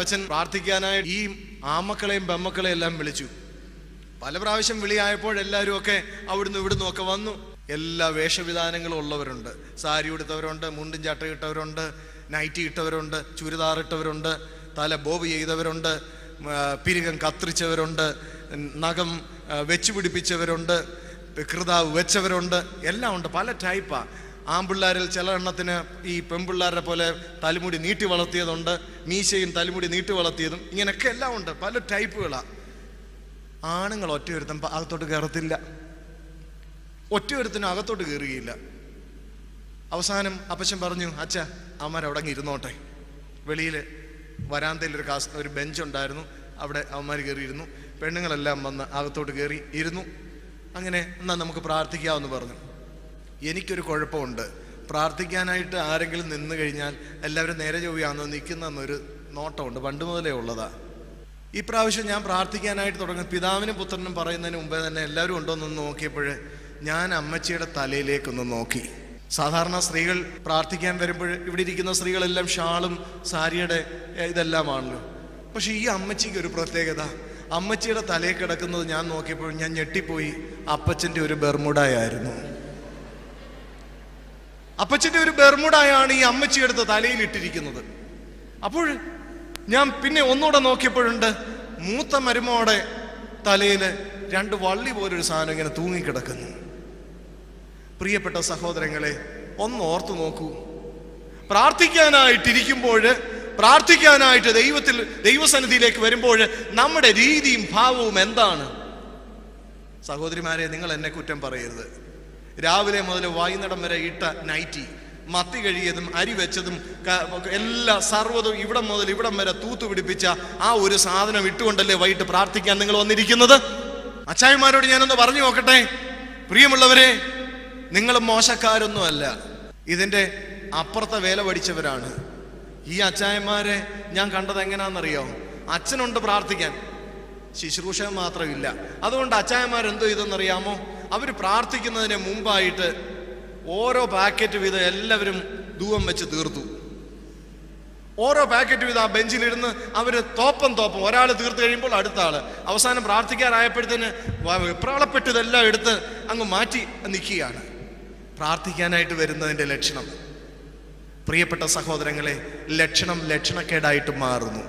അപ്പച്ചൻ പ്രാർത്ഥിക്കാനായി ഈ ആമക്കളെയും ബെമ്മക്കളെയും എല്ലാം വിളിച്ചു. പല പ്രാവശ്യം വിളിയായപ്പോൾ എല്ലാവരും ഒക്കെ അവിടുന്ന് ഇവിടുന്ന് ഒക്കെ വന്നു. എല്ലാ വേഷവിധാനങ്ങളും ഉള്ളവരുണ്ട്. സാരി ഉടുത്തവരുണ്ട് മുണ്ടും ചട്ട ഇട്ടവരുണ്ട് നൈറ്റി ഇട്ടവരുണ്ട് ചുരിദാർ ഇട്ടവരുണ്ട് തല ബോബ് ചെയ്തവരുണ്ട് പിരികം കത്തിരിച്ചവരുണ്ട് നഖം വെച്ചുപിടിപ്പിച്ചവരുണ്ട് പിടിപ്പിച്ചവരുണ്ട് കൃതാവ് വെച്ചവരുണ്ട്. എല്ലാം ഉണ്ട്. പല ടൈപ്പാ ആൺപിള്ളേരിൽ ചില എണ്ണത്തിന് ഈ പെൺപിള്ളേരുടെ പോലെ തലമുടി നീട്ടി വളർത്തിയതുണ്ട് മീശയും തലമുടി നീട്ടി വളർത്തിയതും ഇങ്ങനെയൊക്കെ എല്ലാം ഉണ്ട്. പല ടൈപ്പുകളാണ് ആണുങ്ങൾ ഒറ്റയൊരുത്തൻ പ- അകത്തോട്ട് കയറത്തില്ല. ഒറ്റയൊരുത്തനും അകത്തോട്ട് കയറുകയില്ല. അവസാനം അപ്പച്ചൻ പറഞ്ഞു അച്ഛ അവന്മാരവിടെ ഇരുന്നോട്ടെ. വെളിയിൽ വരാന്തയിൽ ഒരു കാസ് ഒരു ബെഞ്ചുണ്ടായിരുന്നു. അവിടെ അവന്മാർ കയറിയിരുന്നു. പെണ്ണുങ്ങളെല്ലാം വന്ന് അകത്തോട്ട് കയറി ഇരുന്നു. അങ്ങനെ എന്നാൽ നമുക്ക് പ്രാർത്ഥിക്കാമെന്ന് പറഞ്ഞു. എനിക്കൊരു കുഴപ്പമുണ്ട്. പ്രാർത്ഥിക്കാനായിട്ട് ആരെങ്കിലും നിന്ന് കഴിഞ്ഞാൽ എല്ലാവരും നേരെ ചൊവ്വയാണെന്നോ നിൽക്കുന്നൊരു നോട്ടമുണ്ട്. പണ്ട് മുതലേ ഉള്ളതാ. ഈ പ്രാവശ്യം ഞാൻ പ്രാർത്ഥിക്കാനായിട്ട് തുടങ്ങി പിതാവിനും പുത്രനും പറയുന്നതിന് മുമ്പേ തന്നെ എല്ലാവരും ഉണ്ടോയെന്ന് നോക്കിയപ്പോൾ ഞാൻ അമ്മച്ചിയുടെ തലയിലേക്കൊന്ന് നോക്കി. സാധാരണ സ്ത്രീകൾ പ്രാർത്ഥിക്കാൻ വരുമ്പോൾ ഇവിടെ ഇരിക്കുന്ന സ്ത്രീകളെല്ലാം ഷാളും സാരിയുടെ ഇതെല്ലാമാണല്ലോ. പക്ഷേ ഈ അമ്മച്ചിക്ക് ഒരു പ്രത്യേകത. അമ്മച്ചിയുടെ തലയിൽ കിടക്കുന്നത് ഞാൻ നോക്കിയപ്പോൾ ഞാൻ ഞെട്ടിപ്പോയി. അപ്പച്ചന്റെ ഒരു ബെർമുടായായിരുന്നു അപ്പച്ചന്റെ ഒരു ബെർമുടായാണ് ഈ അമ്മച്ചി എടുത്ത് തലയിൽ ഇട്ടിരിക്കുന്നത് അപ്പോൾ ഞാൻ പിന്നെ ഒന്നുകൂടെ നോക്കിയപ്പോഴുണ്ട് മൂത്ത മരുമോടെ തലയിൽ രണ്ട് വള്ളി പോലൊരു സാധനം ഇങ്ങനെ തൂങ്ങിക്കിടക്കുന്നു. പ്രിയപ്പെട്ട സഹോദരങ്ങളെ ഒന്ന് ഓർത്തു നോക്കൂ. പ്രാർത്ഥിക്കാനായിട്ടിരിക്കുമ്പോൾ പ്രാർത്ഥിക്കാനായിട്ട് ദൈവത്തിൽ ദൈവസന്നിധിയിലേക്ക് വരുമ്പോൾ നമ്മുടെ രീതിയും ഭാവവും എന്താണ്? സഹോദരിമാരെ നിങ്ങൾ എന്നെ കുറ്റം പറയരുത്. രാവിലെ മുതൽ വൈകുന്നേരം വരെ ഇട്ട നൈറ്റി മത്തി കഴിയതും അരി വെച്ചതും എല്ലാ സർവതും ഇവിടം മുതൽ ഇവിടം വരെ തൂത്തു പിടിപ്പിച്ച ആ ഒരു സാധനം ഇട്ടുകൊണ്ടല്ലേ വൈകിട്ട് പ്രാർത്ഥിക്കാൻ നിങ്ങൾ വന്നിരിക്കുന്നത്? അച്ചായന്മാരോട് ഞാനൊന്ന് പറഞ്ഞു നോക്കട്ടെ. പ്രിയമുള്ളവരെ നിങ്ങൾ മോശക്കാരൊന്നുമല്ല. ഇതിന്റെ അപ്പുറത്തെ വേല പഠിച്ചവരാണ്. ഈ അച്ചായന്മാരെ ഞാൻ കണ്ടത് എങ്ങനെയാണെന്നറിയോ അച്ഛനുണ്ട് പ്രാർത്ഥിക്കാൻ. ശുശ്രൂഷ മാത്രമില്ല. അതുകൊണ്ട് അച്ചായന്മാരെന്തോ ഇതെന്നറിയാമോ? അവർ പ്രാർത്ഥിക്കുന്നതിന് മുമ്പായിട്ട് ഓരോ പാക്കറ്റ് വീതം എല്ലാവരും ധൂവം വെച്ച് തീർത്തു. ഓരോ പാക്കറ്റ് വീതം ആ ബെഞ്ചിലിരുന്ന് അവർ തോപ്പം തോപ്പം ഒരാൾ തീർത്ത് കഴിയുമ്പോൾ അടുത്ത ആൾ അവസാനം പ്രാർത്ഥിക്കാനായപ്പോഴത്തേന് വ- വെപ്രാളപ്പെട്ട് ഇതെല്ലാം എടുത്ത് അങ്ങ് മാറ്റി നിൽക്കുകയാണ്. പ്രാർത്ഥിക്കാനായിട്ട് വരുന്നതിന്റെ ലക്ഷണം. പ്രിയപ്പെട്ട സഹോദരങ്ങളെ ലക്ഷണം ലക്ഷണക്കേടായിട്ട് മാറുന്നു.